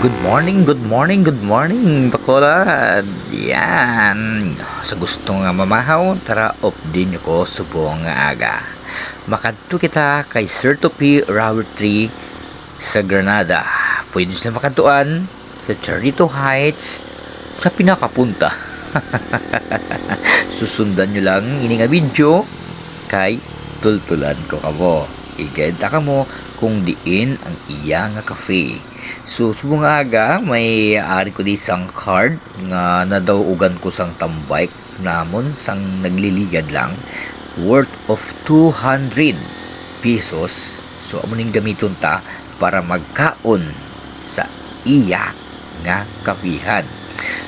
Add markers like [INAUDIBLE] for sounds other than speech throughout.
Good morning, good morning, good morning, Bacolod! Yan! Sa gusto nga mamahaw, tara up din ko nga aga. Makadto kita kay Sir Topi Robert Tree sa Granada. Pwede sila makadtuan sa Charito Heights sa pinakapunta. [LAUGHS] Susundan nyo lang ini nga video kay tultulan ko kamo. Igenta ka mo kung diin ang iya nga cafe. So, subong aga, may ari ko di sang card nga nadawugan ko sang tambay namon sang nagliligad lang worth of 200 pesos. So, amo ning gamiton ta para magkaon sa iya nga kapihan.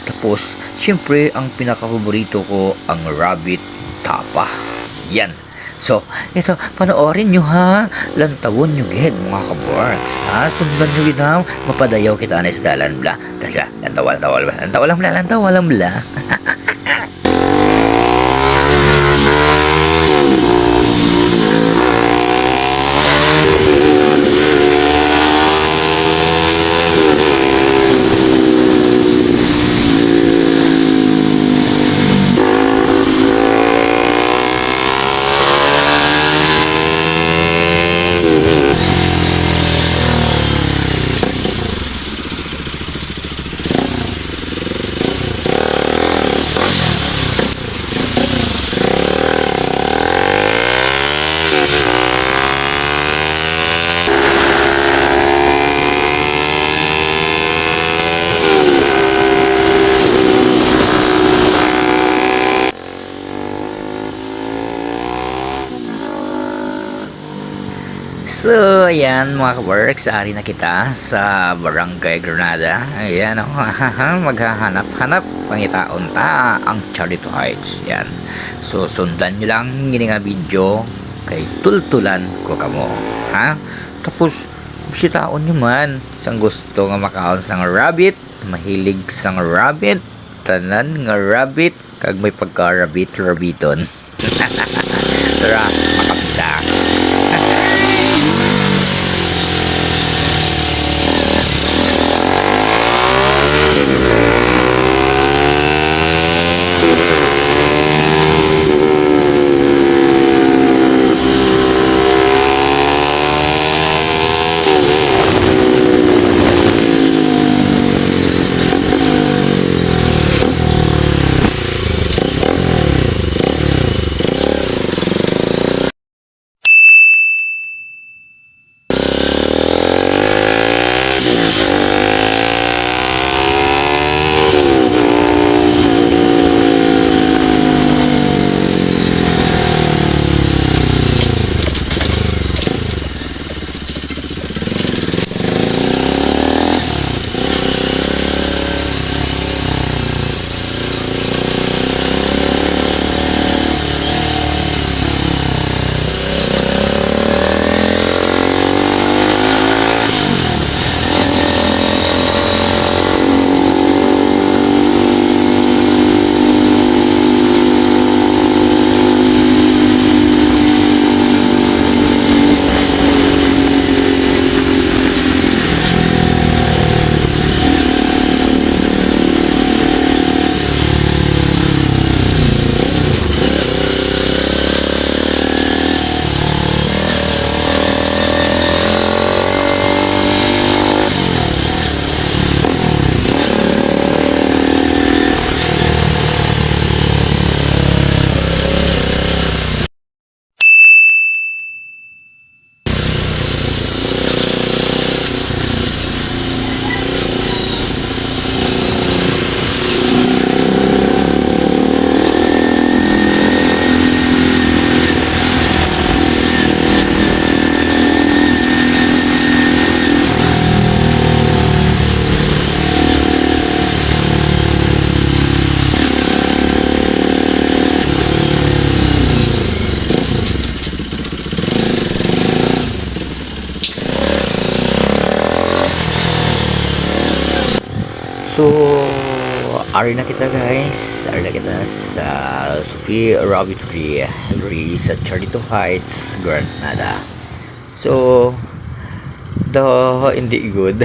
Tapos, siyempre, ang pinakapaborito ko, ang rabbit tapa. Yan. So, ito, panoorin nyo ha. Lantawon nyo gid mga kabarks. Ha? Sundan nyo gid ha. Mapadayaw kita na sa dalan bla. Tala, lantawa, lantawa, lantawa, lantawa, lang bla, lantawa, lang bla. [LAUGHS] So, ayan mga kaworks, ari na kita sa Barangay Granada. Ayan [LAUGHS] ako, maghahanap-hanap pangitaon ta ang Charito Heights. Yan. So, sundan nyo lang gini nga video kay tultulan ko kamo. Ha? Tapos, bisitaon nyo man sang gusto nga makaon sang rabbit, mahilig sang rabbit, tanan nga rabbit, kag may pagka-rabbit, rabbiton. [LAUGHS] Tara, So, ari na kita guys. Ari na kita sa Sophie Rabbit Tree Tree sa Charito Heights, Granada. So, the hindi good.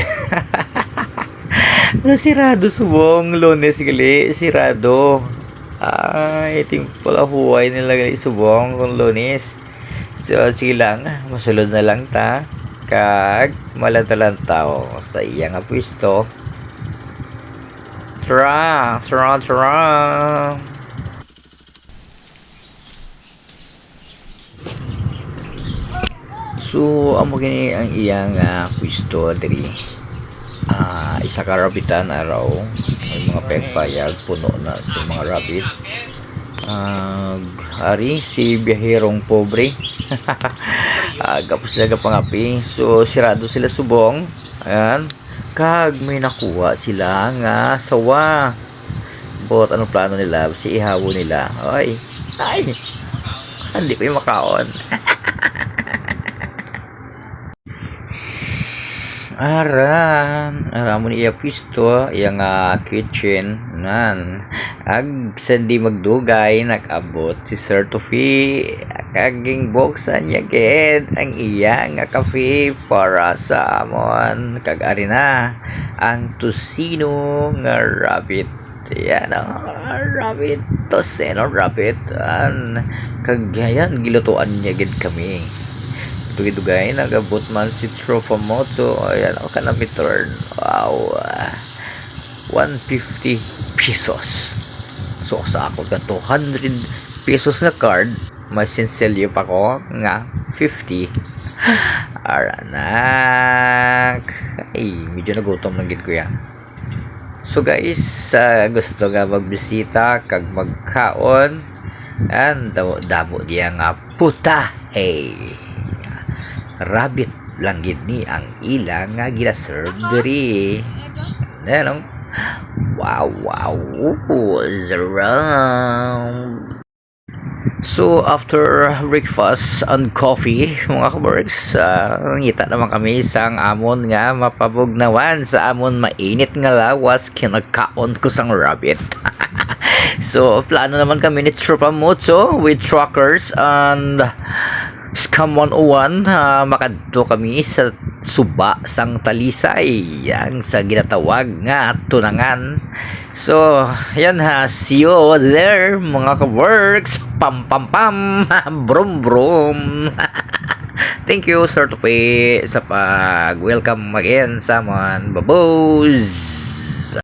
[LAUGHS] Nasirado subong, lunes gali, sirado. Ay, yung pala huway nila gali subong kung lunes. So, sige lang, masulod na lang ta. Kag, malantalan tao sa iya nga pwesto. Tara, tara, tara. So, amo gini ang iyang uh, pwesto diri. Ah, isa ka rabitan araw. May mga pagpayag puno na sa mga rabbit. Ah, ari si biyaherong pobre. [LAUGHS] ah, gapos sila pangapi. So, sirado sila subong. Ayan. Kag may nakuha sila nga sawa. Bot, ano plano nila? Si ihawo nila. Ay, ay. Hindi pa yung makaon. [LAUGHS] Aran, aram mo ni iya pisto, iya nga kitchen, nan. Ag sandi magdugay, nag-abot si Sir Tufi, kaging buksan niya gid ang iya nga kafe para sa amon. Kag-ari na, ang tusino nga rabbit. Yan ang rabbit, toseno rabbit. An, kag yan, gilutuan niya gid kami dugay-dugay nagabot man si Trofamoto ayan ako ka na return wow ah, 150 pesos so sa ako ka 200 pesos na card may sinselyo pa ko nga 50 aranak ay medyo nagutom na gid ko yan so guys ah, gusto nga magbisita kag magkaon and damo, damo diya nga puta hey rabbit lang gid ni ang ilang nga gina-serve diri. Ano? Wow, wow. Zarang. So, after breakfast and coffee, mga kabarks, uh, ngita naman kami sa amon nga mapabugnawan sa amon mainit nga lawas kinagkaon ko sang rabbit. [LAUGHS] so, plano naman kami ni Tropa Mutso with truckers and Scam 101, uh, makadto kami sa suba sang talisay yang sa ginatawag nga tunangan. So yan ha see you there mga ka-works. Pam pam pam [LAUGHS] brum brum. [LAUGHS] Thank you sir Tupi sa pag welcome again sa mga babos